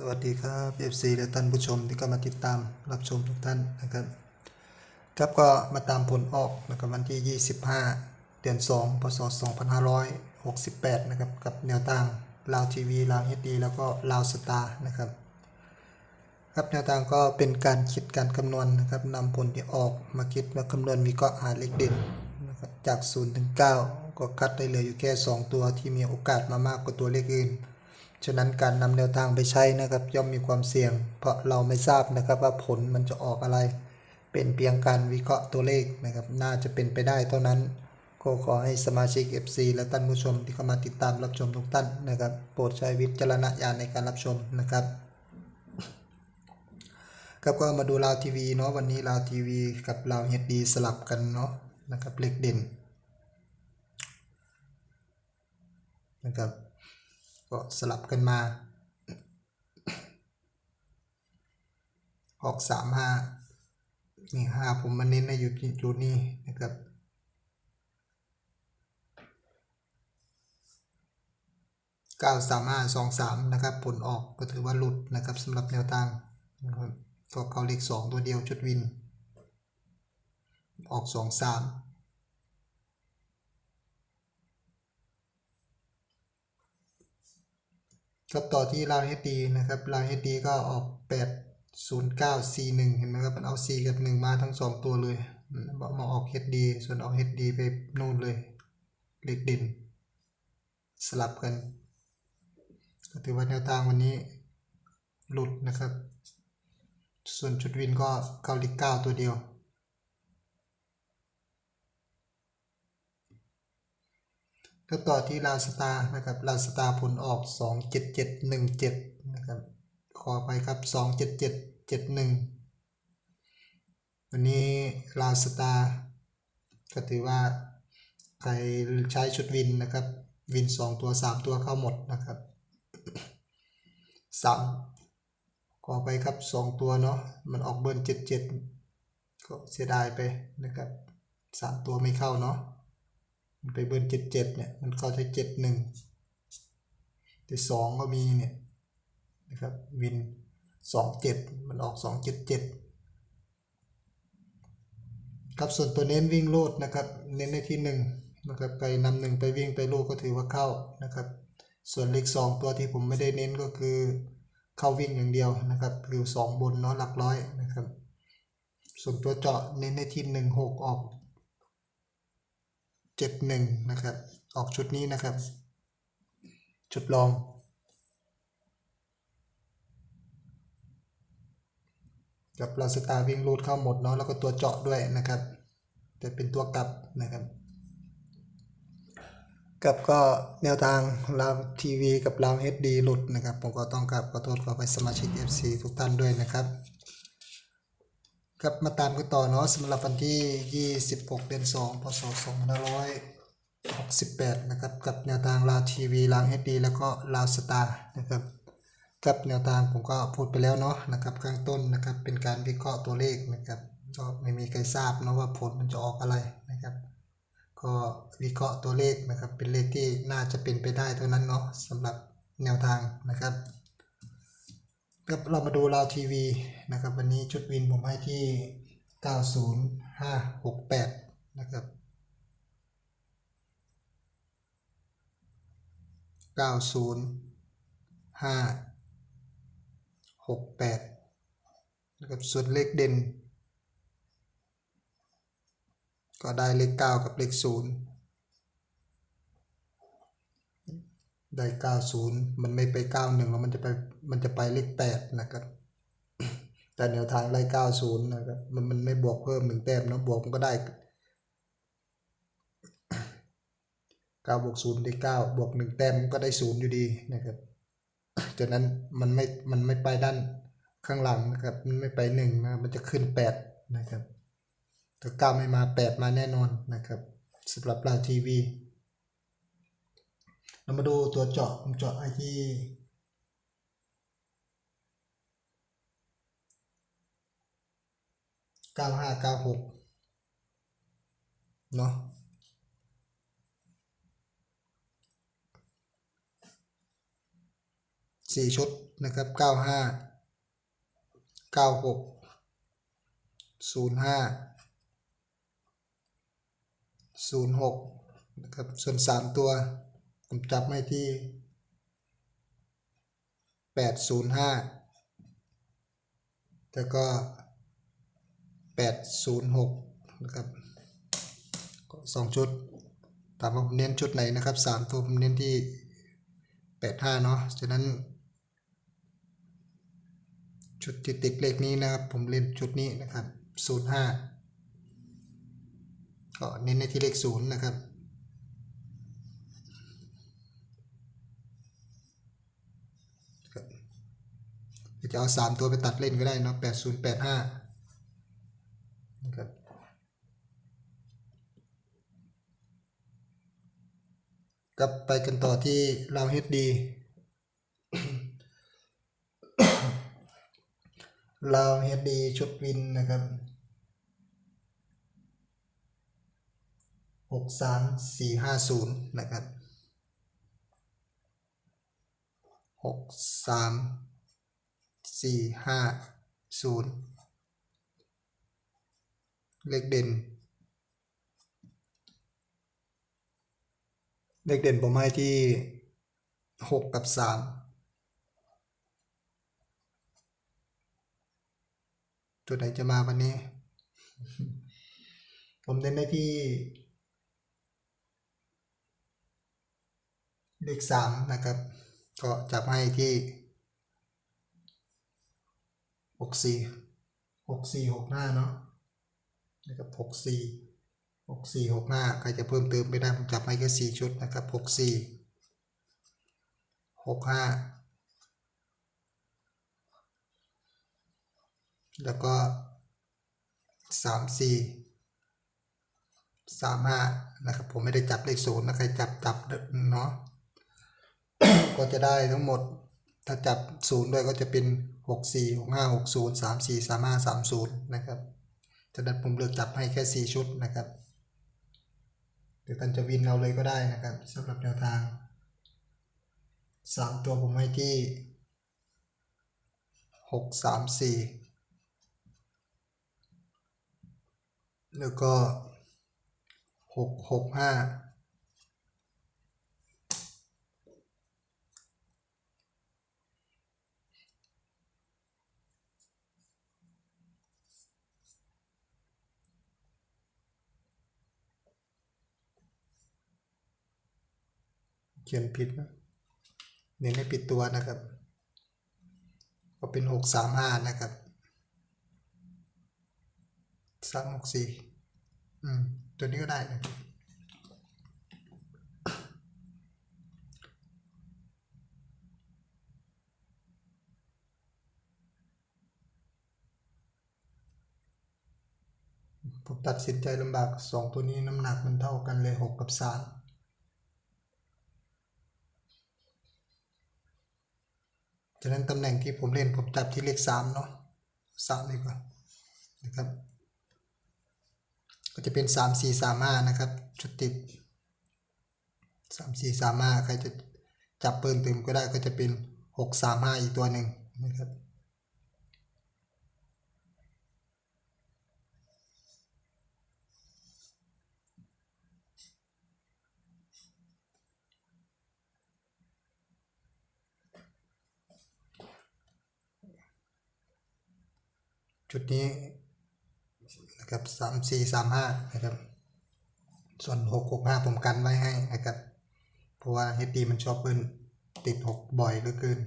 สวัสดีครับ FC และท่านผู้ชมที่ก็มาติดตามรับชมทุกท่านนะครับ ครับก็มาตามผลออกนะครับวันที่ 25 เดือน 2 พศ 2568 นะครับ กับแนวทางลาวทีวีลาวเฮดีแล้วก็ลาวสตาร์นะครับ ครับแนวทางก็เป็นการคิดการคำนวณนะครับนำผลที่ออกมาคิดมาคำนวณวิเคราะห์หาเลขเด่นนะครับจาก 0 ถึง 9 ก็คัดได้เหลืออยู่แค่ 2 ตัวที่มีโอกาสมามากกว่าตัวเลขอื่น ฉะนั้นการนำแนวทางไปใช้นะครับ ย่อมมีความเสี่ยง เพราะเราไม่ทราบนะครับว่าผลมันจะออกอะไร เป็นเพียงการวิเคราะห์ตัวเลขนะครับ น่าจะเป็นไปได้เท่านั้นก็ขอให้สมาชิก FC และท่านผู้ชมที่เข้ามาติดตามรับชมทุกท่านนะครับ โปรดใช้วิจารณญาณในการรับชมนะครับครับก็มาดูลาวทีวีเนาะวันนี้ลาวทีวีกับลาวเฮดดีสลับกันเนาะนะครับเลขเด่นนะครับ ก็สลับกันมา ออกสามห้านี่ห้าผมมาเน้นในอยู่ที่จุดนี้นะครับเก้าสามห้าสองสามนะครับ ผลออกก็ถือว่าหลุดนะครับสำหรับแนวทางนะครับก็เขาเลขสองตัวเดียวจุดวิน ออกสองสาม ครับต่อที่ราวเฮดีนะครับราวเฮดีก็ออก 8 0 9 4 1 เห็นไหมครับ มันเอา 4 กับ 1 มาทั้ง 2 ตัวเลยบอกมาออกเฮดดีส่วนออกเฮดดีไปนู่นเลย เลขเด่น สลับกัน ก็ถือว่าแนวทางวันนี้หลุดนะครับ ส่วนจุดวินก็เข้าเลข9ตัวเดียว ก็ต่อที่ลาวสตาร์นะครับลาวสตาร์ผลออก 27717 นะครับ ขอไปครับ 27771 วันนี้ลาวสตาร์ก็ถือว่าใครใช้ชุดวินนะครับ วิน 2 ตัว 3 ตัวเข้าหมดนะครับ3ขอไปครับ 2 ตัวเนาะมันออกเบิร์น77 ก็เสียดายไปนะครับ 3 ตัวไม่เข้าเนาะ ไปเบิร์นเจ็ดเจ็ดเนี่ยมันเข้าที่เจ็ดหนึ่งแต่สองก็มีเนี่ยนะครับวินสองเจ็ดมันออกสองเจ็ดเจ็ดครับส่วนตัวเน้นวิ่งโลดนะครับ เน้นในที่หนึ่งนะครับไกนำหนึ่งไปวิ่งไปโลดก็ถือว่าเข้านะครับ ส่วนเลขสองตัวที่ผมไม่ได้เน้นก็คือเข้าวิ่งอย่างเดียวนะครับคือสองบนเนาะหลักร้อยนะครับ ส่วนตัวเจาะเน้นในที่หนึ่งหกออก เจ็ดหนึ่งนะครับ ออกชุดนี้นะครับ ชุดลอง กับลาสตาร์วิ่งรูดเข้าหมดเนาะแล้วก็ตัวเจาะด้วยนะครับ แต่เป็นตัวกลับนะครับกับก็แนวทางลาวทีวีกับลาวเฮดดีหลุดนะครับ ผมก็ต้องกราบขอโทษขอไปสมาชิก FC ทุกท่านด้วยนะครับ ครับมาตามกันต่อเนาะสำหรับวันที่ 26 เดือน 2 พศ 2568 นะครับ กับแนวทางลาวทีวีลาวเฮดดีแล้วก็ลาวสตาร์นะครับ กับแนวทางผมก็พูดไปแล้วเนาะนะครับข้างต้นนะครับเป็นการวิเคราะห์ตัวเลขนะครับก็ไม่มีใครทราบเนาะว่าผลมันจะออกอะไรนะครับ ก็วิเคราะห์ตัวเลขนะครับ เป็นเลขที่น่าจะเป็นไปได้เท่านั้นเนาะสำหรับแนวทางนะครับ ครับเรามาดูลาวทีวีนะครับ วันนี้ชุดวินผมให้ที่ 90568 นะครับ 90568 นะครับส่วนเลขเด่น ก็ได้เลข 9 กับเลข 0 ได้90มันไม่ไป91แล้วมันจะไปมันจะไปเลข8นะครับ แต่แนวทางได้90นะครับมันมันไม่บวกเพิ่มหนึ่งแต้มเนาะบวกมันก็ได้9บวก0ได้9บวก1แต้มมันก็ได้0อยู่ดีนะครับจากนั้นมันไม่มันไม่ไปด้านข้างหลังนะครับมันไม่ไป1นะครับมันจะขึ้น8นะครับถ้า9ไม่มา8มาแน่นอนนะครับสำหรับลาทีวี เรามาดูตัวเจาะผมเจาะไอที่เก้าห้าเก้าหกเนาะสี่ชุดนะครับเก้าห้าเก้าหกศูนย์ห้าศูนย์หกนะครับส่วนสามตัว ผมจับให้ที่แปดศูนย์ห้าแล้วก็แปดศูนย์หกนะครับสองชุด ถามว่าผมเน้นชุดไหนนะครับสามตัวผมเน้นที่แปดห้าเนาะฉะนั้น ชุดที่ติดเลขนี้นะครับ ผมเล่นชุดนี้นะครับศูนย์ห้าก็เน้นในที่เลขศูนย์นะครับหรือ จะเอาสามตัวไปตัดเล่นก็ได้เนาะแปดศูนย์แปดห้านะครับกลับไปกันต่อที่เราเฮดดีเราเฮดดีชุดวินนะครับหกสามสี่ห้าศูนย์นะครับหกสาม สี่ห้าศูนย์เลขเด่น เลขเด่นผมให้ที่หกกับสามตัวไหนจะมาวันนี้ ผมเน้นได้ที่ เลขสามนะครับ ก็จับให้ที่ หกสี่หกสี่หกห้าเนาะนะครับหกสี่หกสี่หกห้าใครจะเพิ่มเติมไปได้ผมจับให้แค่สี่ชุดนะครับหกสี่หกห้าแล้วก็สามสี่สามห้านะครับ ผมไม่ได้จับเลขศูนย์นะใครจับจับเนาะก็จะได้ทั้งหมด ถ้าจับศูนย์ด้วยก็จะเป็น 64 65 60 34 35 30นะครับจะดัดผมเลือกจับให้แค่ 4 ชุดนะครับหรือท่านจะวินเราเลยก็ได้นะครับสำหรับแนวทาง 3 ตัวผมให้ที่ 6 3 4 แล้วก็ 6 6 5 เขียนผิดนะเน้นให้ปิดตัวนะครับ ก็เป็นหกสามห้านะครับสามหกสี่อืม ตัวนี้ก็ได้นะผมตัดสินใจลำบากสองตัวนี้น้ำหนักมันเท่ากันเลยหกกับสาม ฉะนั้นตำแหน่งที่ผมเล่นผมจับที่เลขสามเนาะสามดีกว่านะครับ ก็จะเป็นสามสี่สามห้านะครับชุดติดสามสี่สามห้าใครจะจับเปินเติมก็ได้ก็จะเป็นหกสามห้าอีกตัวหนึ่งนะครับ ชุดนี้นะครับสามสี่สามห้านะครับ ส่วนหกหกห้าผมกันไว้ให้นะครับ เพราะว่าเฮดดีมันชอบเบิ้ลติดหกบ่อยเหลือเกิน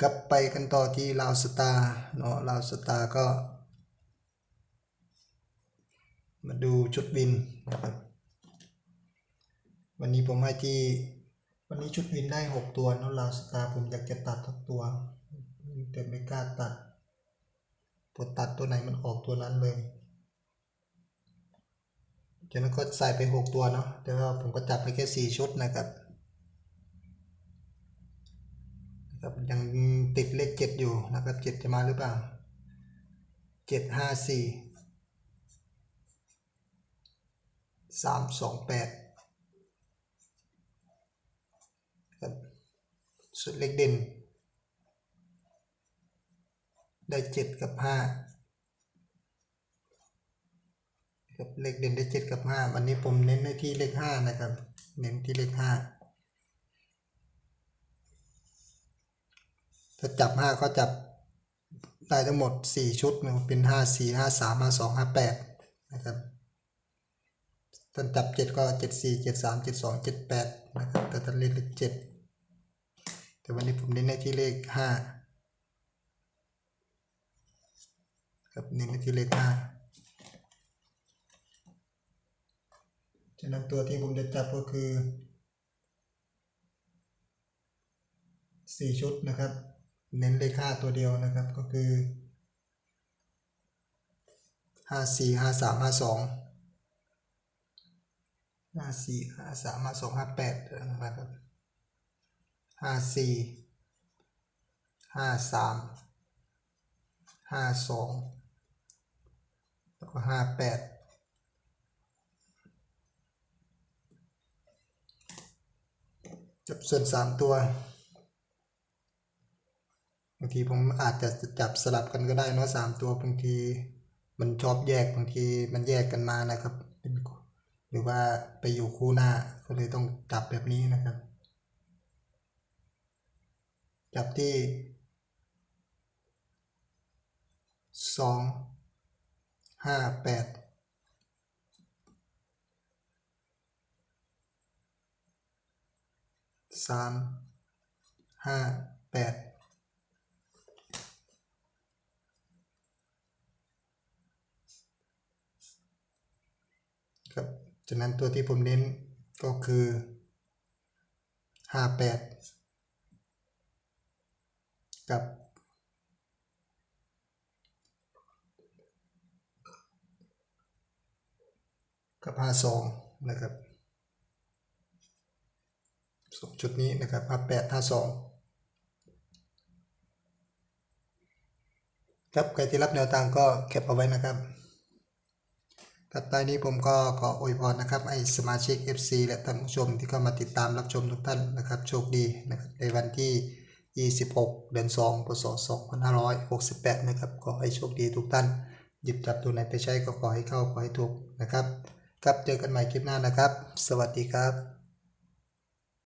กลับไปกันต่อที่ลาวสตาร์เนาะลาวสตาร์ก็ มาดูชุดวินนะครับ วันนี้ผมให้ที่ วันนี้ชุดวินได้หกตัวน้อลาสตาผมอยากจะตัดทั้งตัว แต่ไม่กล้าตัดปวดตัดตัวไหนมันออกตัวนั้นเลยจากนั้นก็ใส่ไปหกตัวเนาะแต่ว่าผมก็จับไปแค่สี่ชุดนะครับนะครับยังติดเลขเจ็ดอยู่นะครับเจ็ดจะมาหรือเปล่าเจ็ดห้าสี่สามสองแปด สุดเลขเด่น ได้เจ็ดกับห้าครับเลขเด่นได้เจ็ดกับห้าวันนี้ผมเน้นในที่เลขห้านะครับ เน้นที่เลขห้าถ้าจับห้าก็จับได้ทั้งหมดสี่ชุดนะเป็นห้าสี่ห้าสามห้าสองห้าแปดนะครับท่านจับเจ็ดก็เจ็ดสี่เจ็ดสามเจ็ดสองเจ็ดแปดนะครับแต่ท่านเล่นเลขเจ็ด แต่วันนี้ผมเน้นในที่เลขห้าครับเน้นไปที่เลขห้าฉะนั้นตัวที่ผมจะจับก็คือสี่ชุดนะครับ เน้นเลขห้าตัวเดียวนะครับก็คือห้าสี่ห้าสามห้าสองห้าสี่ห้าสามห้าสองห้าแปดนะครับ ห้าสี่ห้าสามห้าสองแล้วก็ห้าแปดจับส่วนสามตัวบางทีผมอาจจะจับสลับกันก็ได้เนาะสามตัวบางทีมันชอบแยกบางทีมันแยกกันมานะครับ หรือว่าไปอยู่คู่หน้าก็เลยต้องจับแบบนี้นะครับ จับที่สองห้าแปดสามห้าแปดครับจากนั้นตัวที่ผมเน้นก็คือห้าแปด กับ กับห้าสองนะครับสองชุดนี้นะครับห้าแปดห้าสองครับใครที่รับแนวทางก็เก็บเอาไว้นะครับครับตอนนี้ผมก็ขออวยพรนะครับให้สมาชิก FC และท่านผู้ชมที่เข้ามาติดตามรับชมทุกท่านนะครับ โชคดีนะครับในวันที่ 26 เดือน 2 พศ 2568 นะครับ ขอให้โชคดีทุกท่าน หยิบจับตัวไหนไปใช้ก็ขอให้เข้า ขอให้ถูกนะครับ ครับ เจอกันใหม่คลิปหน้านะครับ สวัสดีครับ